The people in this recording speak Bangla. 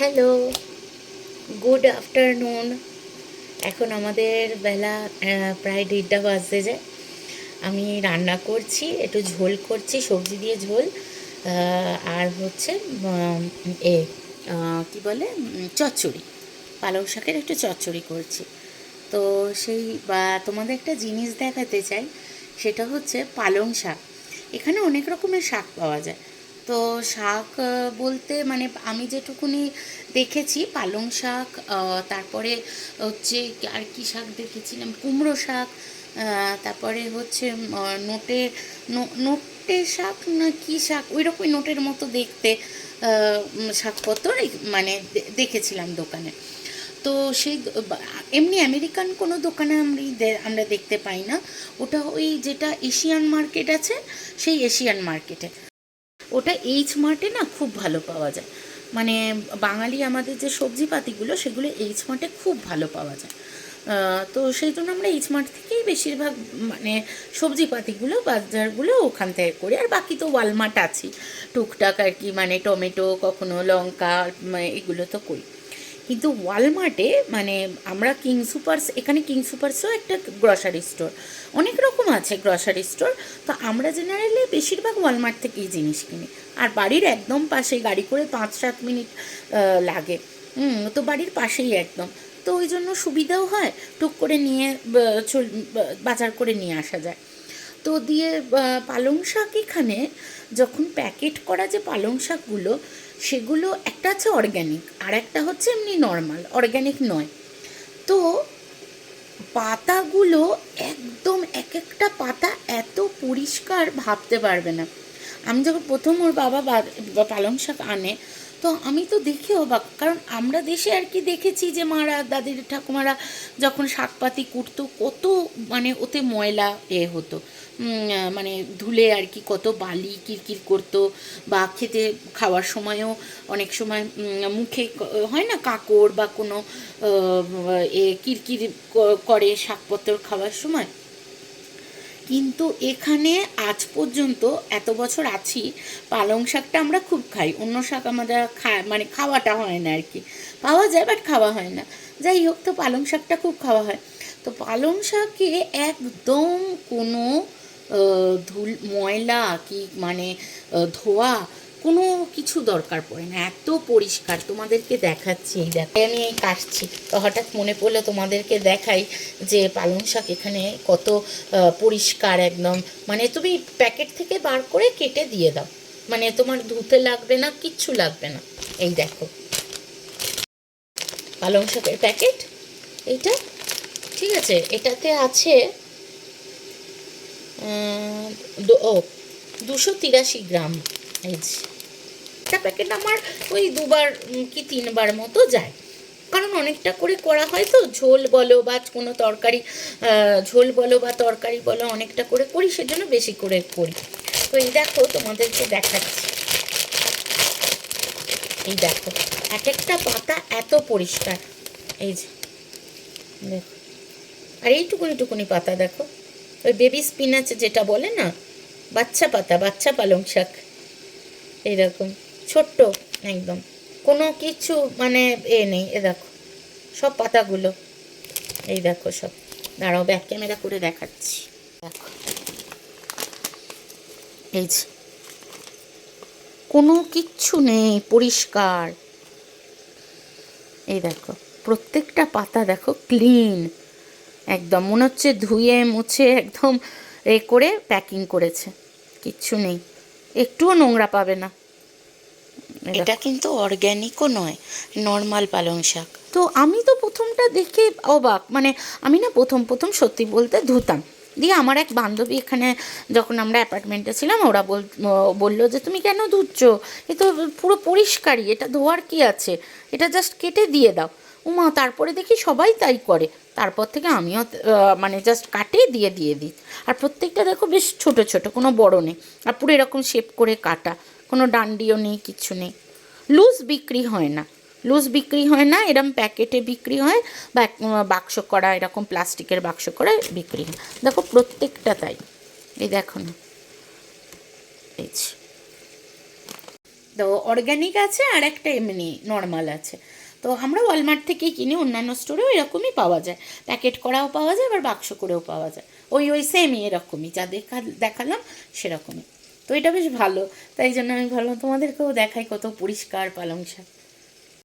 হ্যালো গুড আফটারনুন এখন আমাদের বেলা প্রায় দেড়টা বাজতে যায়। আমি রান্না করছি, একটু ঝোল করছি, সবজি দিয়ে ঝোল আর হচ্ছে এ কি বলে চচ্চড়ি, পালং শাকের একটু চচ্চড়ি করছি। তো সেই, বা তোমাদের একটা জিনিস দেখাতে চাই, সেটা হচ্ছে পালং শাক। এখানে অনেক রকমের শাক পাওয়া যায়। তো শাক বলতে মানে আমি যেটুকুনি দেখেছি, পালং শাক তারপরে হচ্ছে আর কি শাক দেখেছিলাম, কুমড়ো শাক তারপরে হচ্ছে নোটে নোটে শাক না কি শাক ওই রকমই নোটের মতো দেখতে শাকপত্র মানে দেখেছিলাম দোকানে। তো সেই এমনি আমেরিকান কোনো দোকানে আমি আমরা দেখতে পাই না। ওটা ওই যেটা এশিয়ান মার্কেট আছে, সেই এশিয়ান মার্কেটে। ওটা এইচ মার্টে না খুব ভালো পাওয়া যায়। মানে বাঙালি আমাদের যে সবজিপাতিগুলো, সেগুলো এইচ মার্টে খুব ভালো পাওয়া যায়। তো সেই জন্য আমরা এইচ মার্ট থেকেই বেশিরভাগ মানে সবজিপাতিগুলো বাজারগুলো ওখান থেকে করি। আর বাকি তো ওয়ালমার্ট আছে টুকটাক আর কি মানে টমেটো, কখনো লঙ্কা মানে এগুলো তো করি। কিন্তু ওয়ালমার্টে মানে আমরা কিং সুপার্স এখানে কিং সুপার্সও একটা গ্রসারি স্টোর অনেক রকম আছে গ্রসারি স্টোর তো আমরা জেনারেলি বেশিরভাগ ওয়ালমার্ট থেকেই জিনিস কিনি। আর বাড়ির একদম পাশে গাড়ি করে পাঁচ সাত মিনিট লাগে। তো বাড়ির পাশেই একদম। তো ওই জন্য সুবিধাও হয়, টুক করে নিয়ে বাজার করে নিয়ে আসা যায়। তো দিয়ে পালং শাক এখানে যখন প্যাকেট করা যে পালং শাকগুলো সেগুলো একটা আছে অর্গ্যানিক আর একটা হচ্ছে এমনি নর্মাল অর্গ্যানিক নয়। তো পাতাগুলো একদম এক একটা পাতা এত পরিষ্কার ভাবতে পারবে না। আমি যখন প্রথম ওর বাবা পালং শাক আনে তো আমি তো দেখে অবাক, কারণ আমরা দেশে আর কি দেখেছি যে মারা, দাদির ঠাকুমারা যখন শাকপাতি কুটতো, কত মানে ওতে ময়লা এ হতো। মানে ধুলে আর কি কত বালি কিরকির করতো, বা খেতে খাওয়ার সময়ও অনেক সময় মুখে হয় না কাকড় বা কোনো এ কিরকির করে শাকপত্র খাওয়ার সময়। কিন্তু এখানে আজ পর্যন্ত এত বছর আছি, পালং শাকটা আমরা খুব খাই। অন্য শাক আমাদের খায় মানে খাওয়াটা হয় না আর কি পাওয়া যায় বাট খাওয়া হয় না। যাই হোক, তো পালং শাকটা খুব খাওয়া হয়। তো পালং শাকে একদম কোনো ধুল, ময়লা কি মানে ধোয়া কোনো কিছু দরকার পড়ে না, এত পরিষ্কার। তোমাদেরকে দেখাচ্ছি এই দেখো। আমি এই কাটছি। তো হঠাৎ মনে পড়ল তোমাদেরকে দেখাই যে পালং শাক এখানে কত পরিষ্কার একদম। মানে তুমি প্যাকেট থেকে বার করে কেটে দিয়ে দাও। মানে তোমার ধুতে লাগবে না, কিচ্ছু লাগবে না। এই দেখো। পালং শাকের প্যাকেট। এইটা, ঠিক আছে। এটাতে আছে ও, দুশো তিরাশি গ্রাম। এই একটা প্যাকেট আমার ওই দুবার কি তিনবার মতো যায়। কারণ অনেকটা করে করা হয় তো, ঝোল বলো বা কোনো তরকারি ঝোল বলো বা তরকারি বলো অনেকটা করে করি, সেজন্য বেশি করে করি। তো এই দেখো, তোমাদেরকে দেখাচ্ছি। এই দেখো এক একটা পাতা এত পরিষ্কার। এই যে, দেখো। আর এইটুকুনি টুকুনি পাতা দেখো। ওই বেবি স্পিনাচ যেটা বলে না, বাচ্চা পাতা, বাচ্চা পালং শাক। এইরকম ছোট্ট একদম। কোনো কিছু মানে এ নেই, এ দেখো, সব পাতাগুলো। এই দেখো সব। দাঁড়াও ব্যাক ক্যামেরা করে দেখাচ্ছি। দেখো। এই যে। কোনো কিচ্ছু নেই, পরিষ্কার। এই দেখো, প্রত্যেকটা পাতা দেখো ক্লিন একদম, মনে হচ্ছে ধুয়ে মুছে একদম এ করে প্যাকিং করেছে। কিচ্ছু নেই। একটুও নোংরা পাবে না। এটা কিন্তু অর্গ্যানিকও নয় নর্মাল পালং শাক। তো আমি তো প্রথমটা দেখে অবাক মানে আমি না প্রথম প্রথম সত্যি বলতে ধুতাম। দিয়ে আমার এক বান্ধবী এখানে যখন আমরা অ্যাপার্টমেন্টে ছিলাম ওরা বল বলল যে তুমি কেন ধুচ্ছ? এ তো পুরো পরিষ্কারই এটা ধোয়ার কি আছে? এটা জাস্ট কেটে দিয়ে দাও। উমা তারপরে দেখি সবাই তাই করে। তারপর থেকে আমিও মানে জাস্ট কাটে দিয়ে দিয়ে দিই। আর প্রত্যেকটা দেখো বেশ ছোট ছোট, কোনো বড় নেই। আর পুরো এরকম শেপ করে কাটা। কোনো ডান্ডিও নেই, কিছু নেই। লুজ বিক্রি হয় না। লুজ বিক্রি হয় না এরকম প্যাকেটে বিক্রি হয়, বা বাক্স করা, এরকম প্লাস্টিকের বাক্স করা বিক্রি হয়। দেখো প্রত্যেকটা তাই। এই দেখো না। তো অর্গ্যানিক আছে আর একটা এমনি নর্মাল আছে। তো আমরা ওয়ালমার্ট থেকেই কিনি, অন্যান্য স্টোরেও এরকমই পাওয়া যায়। প্যাকেট করাও পাওয়া যায়, আবার বাক্স করেও পাওয়া যায়। ওই ওই সেমই এরকমই, যা দেখা, দেখালাম সেরকমই। তো এটা বেশ ভালো, তাই জন্য আমি ভাবলাম তোমাদেরকেও দেখাই কত পরিষ্কার পালং শাক।